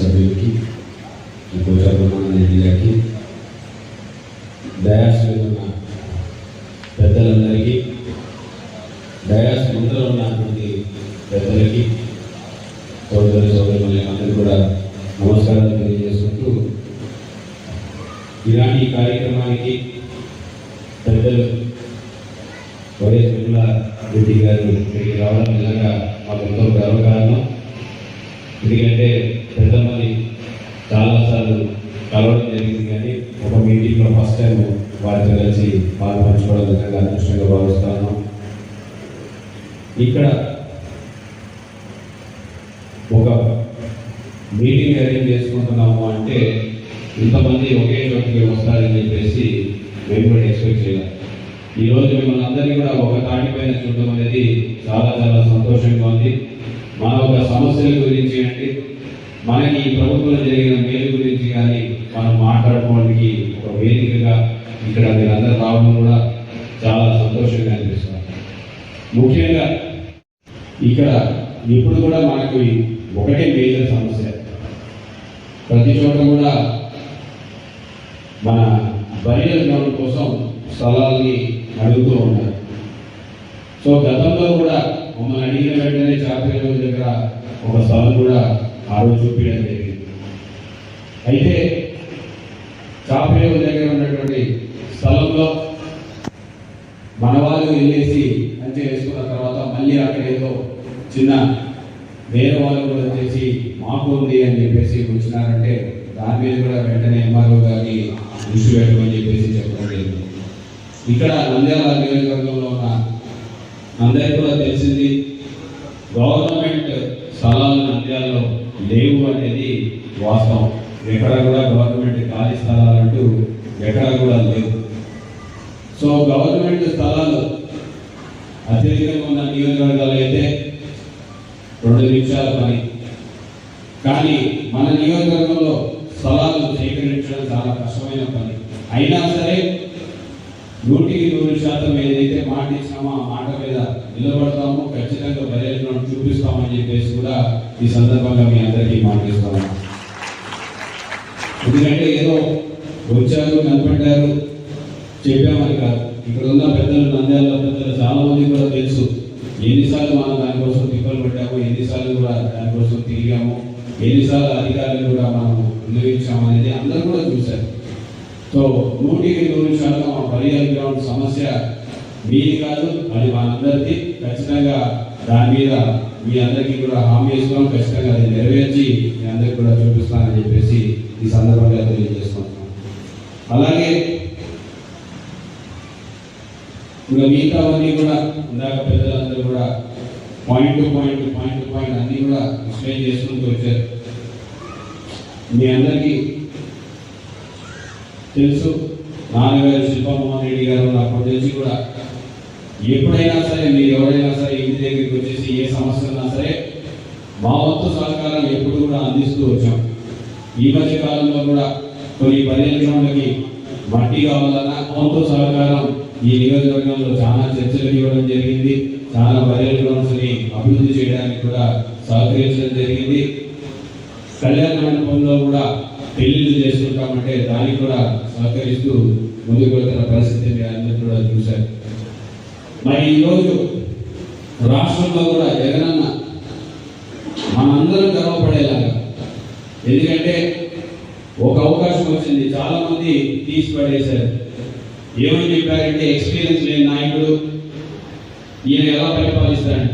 సభ్యులకి కోచబ్రహ్మానంద రెడ్డి గారికి డయాస్ మీద ఉన్న పెద్దలందరికీ డయాస్ ముందర ఉన్నటువంటి పెద్దలకి సోదరు సోదరులు అందరూ కూడా నమస్కారాలు తెలియజేసుకుంటూ ఇలాంటి కార్యక్రమానికి పెద్దలు వైఎస్ విమలా రెడ్డి గారు ఇక్కడికి రావడం నిజంగా మాకు ఎంతో గర్వకారణం వారితో కలిసి పాలు పంచుకోవడం నిజంగా అదృష్టంగా భావిస్తాను. ఇక్కడ ఒక మీటింగ్ అరేంజ్ చేసుకుంటున్నాము అంటే ఇంతమంది ఒకే చోటికి వస్తారని చెప్పేసి మేము కూడా ఎక్స్పెక్ట్ చేయాలి. ఈ రోజు మిమ్మల్ని అందరినీ కూడా ఒక తాటిపైన చూడడం అనేది చాలా చాలా సంతోషంగా ఉంది. మన ఒక సమస్యల గురించి అంటే మనకి ఈ ప్రభుత్వం జరిగిన మేలు గురించి కానీ మనం మాట్లాడుకోవడానికి ఒక వేదికగా ఇక్కడ మీరందరూ రావడం కూడా చాలా సంతోషంగా అనిపిస్తుంది. ముఖ్యంగా ఇక్కడ ఇప్పుడు కూడా మనకు ఒకటే మేజర్ సమస్య. ప్రతి చోట కూడా మన బరియల్ గ్రౌండ్ కోసం స్థలాల్ని అడుగుతూ ఉన్నారు సో గతంలో కూడా మమ్మల్ని అడిగిన వెంటనే చాపేరు దగ్గర ఒక స్థలం కూడా ఆ రోజు చూపించడం జరిగింది. అయితే చాపేరు దగ్గర ఉన్నటువంటి స్థలంలో మన చేసి అంతే వేసుకున్న తర్వాత మళ్ళీ అక్కడ ఏదో చిన్న వేరే వాళ్ళు కూడా వచ్చేసి మాకు ఉంది అని చెప్పేసి వచ్చినారంటే దాని మీద కూడా వెంటనే ఎంఆర్ఓ గారిని దృష్టి పెట్టమని చెప్పేసి చెప్పడం జరిగింది. ఇక్కడ నంద్యాల నియోజకవర్గంలో ఉన్న అందరికీ కూడా తెలిసింది గవర్నమెంట్ స్థలాలు నంద్యాలలో లేవు అనేది వాస్తవం. ఎక్కడ కూడా గవర్నమెంట్ ఖాళీ స్థలాలు అంటూ ఎక్కడ కూడా లేవు. సో గవర్నమెంట్ స్థలాలు అత్యధికంగా ఉన్న నియోజకవర్గాలు అయితే రెండు నిమిషాల పని కానీ మన నియోజకవర్గంలో స్థలాలు చేయడం చాలా కష్టమైన పని. అయినా సరే నూటికి నూరు శాతం ఏదైతే మాట ఇచ్చినామో ఆ మాట మీద నిలబడతామో. ఖచ్చితంగా బయలుదేరడం చూపిస్తామని చెప్పేసి కూడా ఈ సందర్భంగా మీ అందరికీ మాట ఇస్తాము ఎందుకంటే ఏదో వచ్చారు కనపడ్డారు చెప్పామని కాదు. ఇక్కడ ఉన్న పెద్దలు నంద్యాల పెద్దలు చాలా మంది కూడా తెలుసు. ఎన్నిసార్లు మనం దానికోసం తిప్పలు పెట్టాము ఎన్నిసార్లు కూడా దానికోసం తిరిగాము ఎన్నిసార్లు అధికారులు కూడా మనం అనుభవించామనేది అందరూ కూడా చూశారు. సో నూటికి నూరు శాతం ఆ బరియల్ గ్రౌండ్ సమస్య మీది కాదు అది మనందరికీ ఖచ్చితంగా దాని మీద మీ అందరికీ కూడా హామీ ఇస్తున్నాం. ఖచ్చితంగా అది నెరవేర్చి మీ అందరికీ కూడా చూపిస్తానని చెప్పేసి ఈ సందర్భంగా తెలియజేస్తున్నాం అలాగే ఇంకా మిగతావన్నీ కూడా ఇందాక పెద్దలందరూ కూడా point to point point to point అన్నీ కూడా ఎక్స్ప్లెయిన్ చేసుకుంటూ వచ్చారు. మీ అందరికీ తెలుసు నాన్నగారు శిల్పమోహన్ రెడ్డి గారు అప్పుడు తెలిసి కూడా ఎప్పుడైనా సరే మీరు ఎవరైనా సరే ఇంటి దగ్గరికి వచ్చేసి ఏ సమస్య ఉన్నా సరే మా వంతు సహకారం ఎప్పుడు కూడా అందిస్తూ వచ్చాం. ఈ మధ్య కాలంలో కూడా కొన్ని పర్యటనలకి మట్టి కావాలన్నా వంతు సహకారం ఈ నియోజకవర్గంలో చాలా చర్చలు ఇవ్వడం జరిగింది. చాలా పర్యటనని అభివృద్ధి చేయడానికి కూడా సహకరించడం జరిగింది. కళ్యాణ మండపంలో కూడా పెళ్ళిళ్ళు చేసుకుంటామంటే దానికి కూడా సహకరిస్తూ ముందుకు వెళ్తున్న పరిస్థితి మీరు అందరూ కూడా చూశారు. మరి ఈరోజు రాష్ట్రంలో కూడా జగనన్న మనందరం గర్వపడేలాగా ఎందుకంటే ఒక అవకాశం వచ్చింది. చాలా మంది తీసి పడేశారు ఏమని చెప్పారంటే ఎక్స్పీరియన్స్ లేని నాయకుడు ఈయన ఎలా పరిపాలిస్తాడు?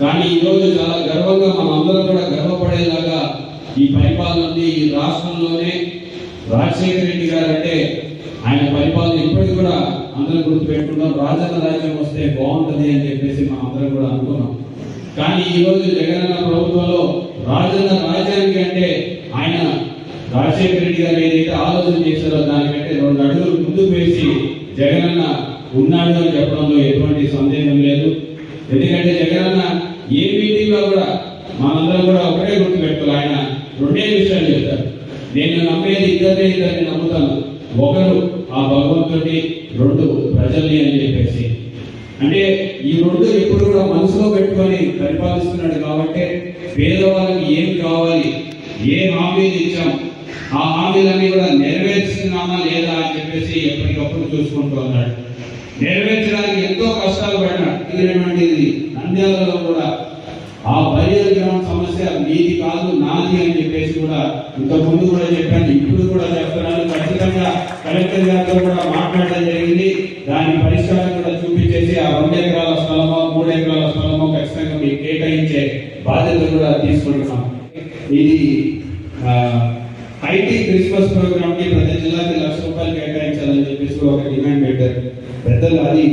కానీ ఈరోజు చాలా గర్వంగా మనం అందరం కూడా గర్వపడేలాగా ఈ పరిపాలన ఈ రాష్ట్రంలోనే రాజశేఖర రెడ్డి గారు అంటే ఆయన పరిపాలన ఇప్పటికి కూడా అందరం గుర్తుపెట్టుకున్నాం రాజన్న రాజ్యం వస్తే బాగుంటుంది అని చెప్పేసి మనం అందరం కూడా అనుకున్నాం. కానీ ఈ రోజు జగనన్న ప్రభుత్వంలో రాజన్న రాజ్యానికి అంటే ఆయన రాజశేఖర రెడ్డి గారు ఏదైతే ఆలోచన చేశారో దానికంటే రెండు అడుగులు ముందుకు వేసి జగనన్న ఉన్నాడు అని చెప్పడంలో ఎటువంటి సందేహం లేదు. ఎందుకంటే జగనన్న ఏ మీటింగ్లో కూడా మనందరం కూడా ఒకటే గుర్తు పెట్టుకోవాలి ఆయన రెండే విషయాలు చెప్తారు. నేను నమ్మేది ఇద్దరినే ఇద్దరిని నమ్ముతాను. ఒకరు ఆ భగవంతుడి రెండు ప్రజల్ని అని చెప్పేసి. అంటే ఈ రెండు ఎప్పుడు కూడా మనసులో పెట్టుకొని పరిపాలిస్తున్నాడు కాబట్టి పేదవాళ్ళకి ఏం కావాలి ఏ హామీలు ఇచ్చాం ఆ హామీలన్నీ కూడా నెరవేర్చున్నామా లేదా అని చెప్పేసి ఎప్పటికప్పుడు చూసుకుంటూ ఉన్నాడు. నెరవేర్చడానికి ఎంతో కష్టాలు పడినాడు ఇది నంద్యాలలో కూడా. ఆ బయలు సమస్య మీది కాదు నాది అని చెప్పేసి కూడా ఇంతకుముందు కూడా చెప్పాను ఇప్పుడు కూడా చెప్తున్నాను ఖచ్చితంగా కలెక్టర్ గారితో కూడా మాట్లాడడం జరిగింది. దాని పరిష్కారం కూడా చూపించేసి ఆ రెండు ఎకరాల స్థలమో మూడు ఎకరాల స్థలమో ఖచ్చితంగా మీకు కేటాయించే బాధ్యత కూడా తీసుకుంటున్నాం. ఇది ఆ, ఐటీ క్రిస్మస్ ప్రోగ్రామ్కి ప్రతి జిల్లాకి లక్ష రూపాయలు కేటాయించాలని చెప్పేసి ఒక డిమాండ్ పెట్టారు. పెద్దలు అది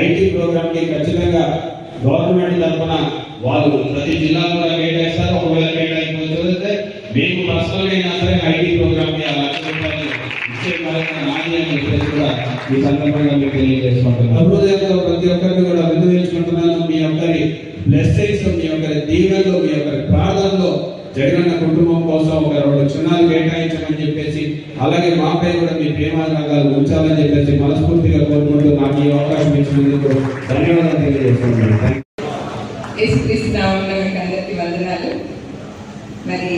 ఐటీ ప్రోగ్రామ్కి ఖచ్చితంగా గవర్నమెంట్ తరఫున వాళ్ళు ప్రతి జిల్లా కూడా కేటాయిస్తారు. ఒకవేళ కేటాయించకపోతే మీకు పర్సనల్ అయినా సరే ఐటీ ప్రోగ్రామ్ ఈ సందర్భంగా మీకు తెలియజేసుకుంటున్నాను. అభివృద్ధిలో ప్రతి ఒక్కరిని కూడా విన్నవించుకుంటున్నాను మీ ఒక్కరి బ్లెస్సింగ్స్ మీ ఒక్కరి దీవెనలు మీ ఒక్కరి ప్రార్థనలో జగనన్న కుటుంబం కోసం ఒక రెండు క్షణాలు కేటాయించమని చెప్పేసి అలాగే మాపై కూడా మీ ప్రేమానురాగాలు ఉంచాలని చెప్పేసి మనస్ఫూర్తిగా కోరుకుంటూ నాకు ఈ అవకాశం ఇచ్చినందుకు ధన్యవాదాలు తెలియజేస్తున్నాను Thank you. యేసుక్రీస్తు నామంలో మీకు అందరికీ వందనాలు మరి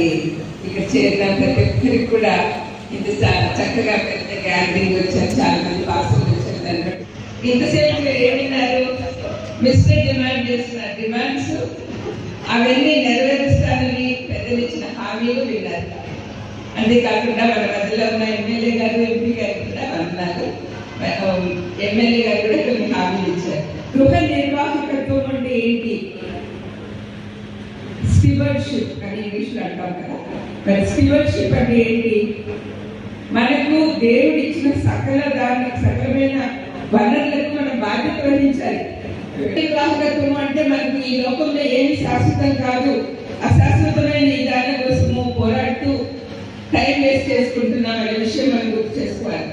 ఇక్కడ చేరిన ప్రతి ఒక్కరికి కూడా ఇంత చక్కగా పెద్ద గ్యాదరింగ్ వచ్చారు చాలా మంది పాస్టర్లు వచ్చారు ఇంతసేపు మీరు ఏమిన్నారు? మిస్టర్ డిమాండ్ చేస్తున్న డిమాండ్స్ అవన్నీ నెరవేరుస్తానని పెద్దలు ఇచ్చిన హామీలు విన్నారు. అంతేకాకుండా మన మధ్యలో ఉన్న ఎమ్మెల్యే గారు ఎంపీ గారు కూడా అన్నారు. ఎమ్మెల్యే గారు కూడా కొన్ని హామీలు ఇచ్చారు. గృహ నిర్వాహకత్వం అంటే ఏంటి? స్టివర్షిప్ అని ఇంగ్లీష్లో అంటాం కదా. మరి స్టివర్షిప్ అంటే ఏంటి? మనకు దేవుడు ఇచ్చిన సకల దాని సకలమైన వనరులకు మనం బాధ్యత వహించాలి. గ్రాహకత్వం అంటే మనకు ఈ లోకంలో ఏమి శాశ్వతం కాదు. అశాశ్వతమైన ఈ దాని కోసము పోరాడుతూ టైం వేస్ట్ చేసుకుంటున్నాం అనే విషయం మనం గుర్తు చేసుకోవాలి.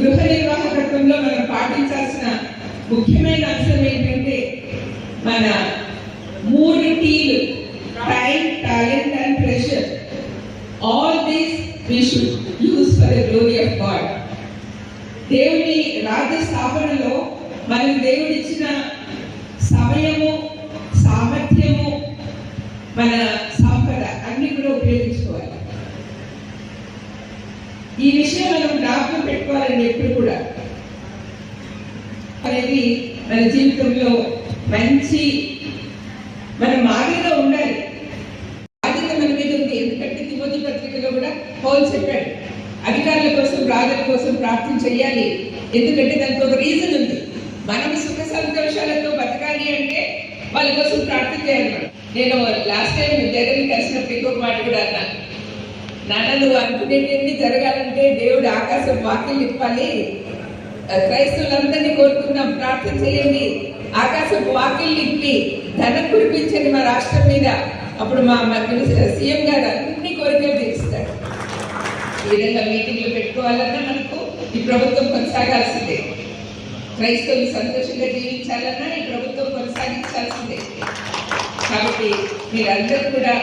గృహ నిర్వాహకత్వంలో మనం పాటించాల్సిన ముఖ్యమైన అంశం ఏంటంటే మన మూడు టీలు. Time talent and pressure all these we should use for the glory of God దేవుని రాజ్య స్థాపనలో మనం దేవుడిచ్చిన సమయము సామర్థ్యము మన సంపద అన్ని కూడా ఉపయోగించుకోవాలి. ఈ విషయం మనం జ్ఞాపకం పెట్టుకోవాలండి ఎప్పుడు కూడా. అనేది మన జీవితంలో మంచి మన మాదిరిగా ఉండాలి బాధ్యత మన మీద ఉంది ఎందుకంటే తిమోతి పత్రికలో కూడా పౌలు చెప్పాడు అధికారుల కోసం రాజుల కోసం ప్రార్థన చేయాలి ఎందుకంటే దానికి ఒక రీజన్ ఉంది. మనం సుఖ సంతోషాలతో బతకాలి అంటే వాళ్ళ కోసం ప్రార్థన చేయాలి నేను లాస్ట్ టైం జగన్ కలిసినప్పుడు ఇంకొక మాట కూడా అన్నాను. నాన్న నువ్వు అనుకునేటన్ని జరగాలంటే దేవుడు ఆకాశం వాక్యం ఇప్పాలి క్రైస్తవులందరినీ కోరుకుందాం. ప్రార్థన చేయండి. ఆకాశపు వాకిల్ నింపి ధనం కురిపించండి మా రాష్ట్రం మీద. అప్పుడు మా సీఎం గారు అన్ని కోరికలు తీరుస్తాడు విధంగా మీటింగ్లు పెట్టుకోవాలన్నా మనకు ఈ ప్రభుత్వం కొనసాగాల్సిందే. క్రైస్తవులు సంతోషంగా జీవించాలన్నా ఈ ప్రభుత్వం కొనసాగించాల్సిందే. కాబట్టి మీరందరూ కూడా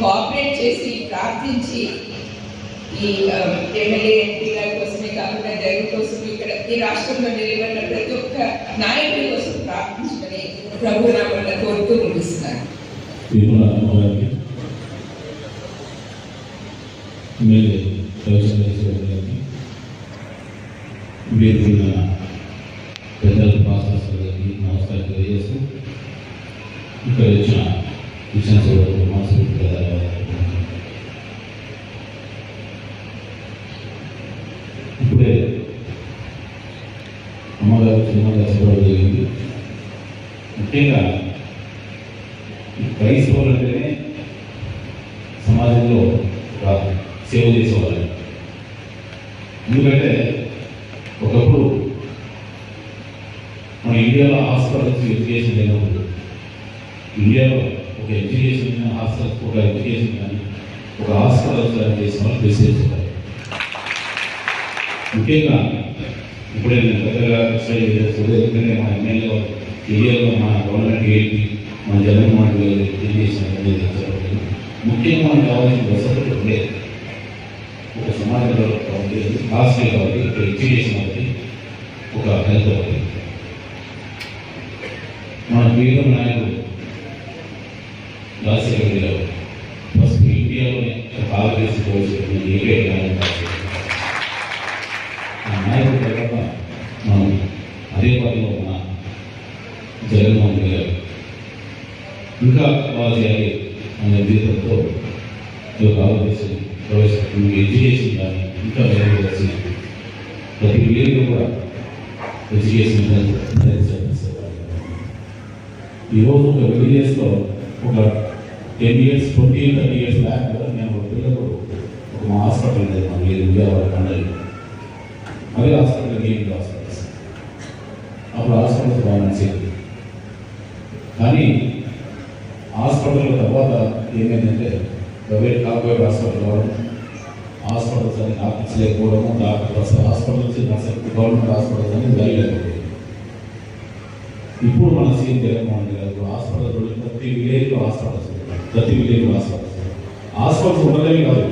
కోఆపరేట్ చేసి ప్రార్థించి ఈ ఎమ్మెల్యే ఎంపీ గారి కోసమే కాకుండా జగన్ కోసం ఇక్కడ ఈ రాష్ట్రంలో నిలబడిన ప్రతి ఒక్క నాయకుడి కోసం ప్రార్థించమని ప్రభు నామన్న కోరుతూ ముగిస్తున్నాను. అమ్మగారు జరిగింది ముఖ్యంగా క్రైస్తవులు అంటేనే సమాజంలో ఒక సేవ చేసేవాళ్ళు. ఎందుకంటే ఒకప్పుడు మన ఇండియాలో హాస్పిటల్స్ ఎడ్యుకేషన్ లేనప్పుడు ఇండియాలో ఒక ఎడ్యుకేషన్ హాస్పిటల్స్ ఒక ఎడ్యుకేషన్ కానీ ఒక హాస్పిటల్స్ కానీ చేసిన వాళ్ళు చేసేవారు ముఖ్యంగా ఇప్పుడే నేను పెద్దగా ఎక్స్ప్లెయిన్ చేస్తుంది ఎందుకంటే మా ఎమ్మెల్యే వాళ్ళు ఏరియాలో మన గవర్నమెంట్ ఏంటి మన జగన్ గారు తెలియజేసిన ముఖ్యంగా మనకు కావాల్సిన వసతులు ఉండే. ఒక సమాజంలో కావాలి హాస్టల్ కావాలి ఒక ఎడ్యుకేషన్ కావాలి ఒక హెల్త్ కావాలి మన ప్రియతమ నాయకుడు రాజశేఖర గారు ఫస్ట్ ఇండియాలోనే భారతదేశ పోల్చిన ఏకైక నాయకుడు రాజశేఖర రెడ్డి గారు. ఆ నాయకుడి తర్వాత మనం అదే పనిలో ఉన్న జగన్మోహన్ రెడ్డి గారు ఇంకా బాగా చేయాలి అనే ఉద్దేశంతో ఈ యొక్క భారతదేశం ప్రవేశపెట్టిన ఎడ్యుకేషన్ కానీ ఇంకా మెరుగుపరిచిన ప్రతి విలేజ్లో కూడా ఎడ్యుకేషన్ ఈరోజు ఒక విలేజ్లో ఒక ten years twenty thirty years back నేను ఒక పిల్లలు ఒక మా హాస్పిటల్ లేదు మా లేదు విజయవాడ మండలి అదే హాస్పిటల్ గేమ్ హాస్పిటల్స్ అప్పుడు హాస్పిటల్స్ బాగా నచ్చేది కానీ హాస్పిటల్ తర్వాత ఏమైందంటే ప్రైవేట్ కార్పొరేట్ హాస్పిటల్ రావడం హాస్పిటల్స్ అని డాక్టర్స్ లేకపోవడము డాక్టర్ అసలు హాస్పిటల్స్ నర్సరీ గవర్నమెంట్ హాస్పిటల్స్ అని వెళ్ళలేకపోయింది ఇప్పుడు మన సీఎం జగన్మోహన్ రెడ్డి గారు హాస్పిటల్ ప్రతి విలేజ్లో హాస్పిటల్స్ ప్రతి విలేజ్లో హాస్పిటల్స్ హాస్పిటల్స్ ఉండలేవి కాదు.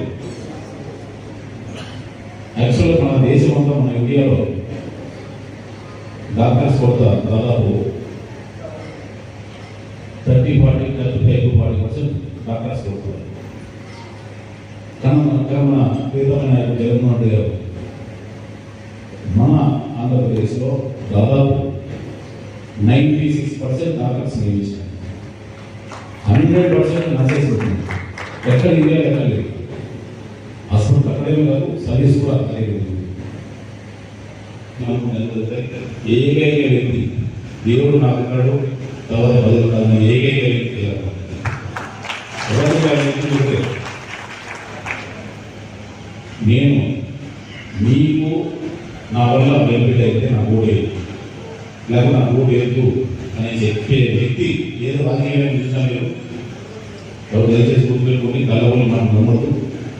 యాక్చువల్గా మన దేశం అంతా మన ఇండియాలో డాక్టర్స్ కొరత దాదాపు thirty forty thirty five to forty percent doctors కొడుతున్నారు కానీ మన ఇక్కడ మన ప్రీతమ నాయకుడు జగన్మోహన్ రెడ్డి గారు. మన ఆంధ్రప్రదేశ్లో దాదాపు నైంటీ సిక్స్ పర్సెంట్ డాక్టర్స్ నియమించారు. హండ్రెడ్ పర్సెంట్ నర్సెస్ ఉంటుంది ఎక్కడ ఇండియా ఎక్కడ లేదు. అసలు అక్కడేమో కాదు సర్వీస్ కూడా అక్కడే లేదు. ఏకైక వ్యక్తి దేవుడు నాకు ఉన్నాడు తర్వాత బదులు ఏకైక వ్యక్తి ఎవరికి ఆ వ్యక్తి ఉంటే నేను మీకు నా వల్ల బెనిఫిట్ అయితే నా ఓడే లేకపోతే నా ఓటు అని చెప్పే వ్యక్తి ఏదో రాజకీయాన్ని చూసినా మీరు. ఎవరు దయచేసి గుర్తుపెట్టుకుని కలవని మనం నమ్మద్దు.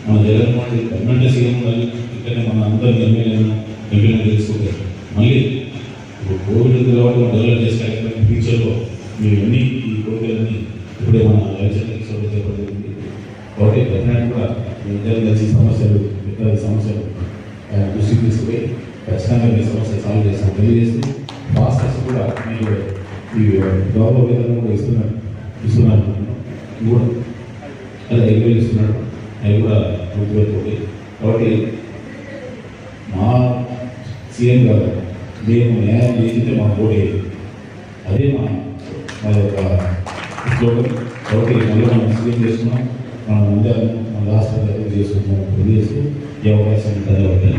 మన జగన్మోహన్ రెడ్డి పర్మనెంట్ సీఎం ఉండాలి ఇక్కడనే మన అందరి ఎమ్మెల్యేలను ఎంపీలను తెలుసుకుంటే మళ్ళీ ఇప్పుడు కోవిడ్ తర్వాత డెవలప్ చేసే ఫ్యూచర్లో మీరు అన్ని ఈ కోరికలన్నీ ఇప్పుడే మన ఎలక్షన్ చేపడుతుంది కాబట్టి డెఫినెట్ కూడా ఇద్దరు కలిసి సమస్యలు ఇతర సమస్యలు ఆ, దృష్టికి తీసుకుపోయి ఖచ్చితంగా మీ సమస్య సాల్వ్ చేస్తాం తెలియజేస్తూ మాస్టర్స్ కూడా మీరు ఈ గౌరవ వేతనం కూడా ఇస్తున్నారు ఇస్తున్నారు. కూడా అదే ఐదు ఇస్తున్నాడు అవి కూడా గుర్తుపెట్టుకోండి. కాబట్టి మా సీఎం గారు మేము న్యాయం చేసింటే మా ఓటే అదే మా మా యొక్క స్లోగన్ కాబట్టి మళ్ళీ మనం సీఎం చేసుకున్నాం. మనం అందరం రాష్ట్ర చేసుకుంటున్నాం తెలియజేస్తూ ఈ అవకాశం ధన్యవాదాలు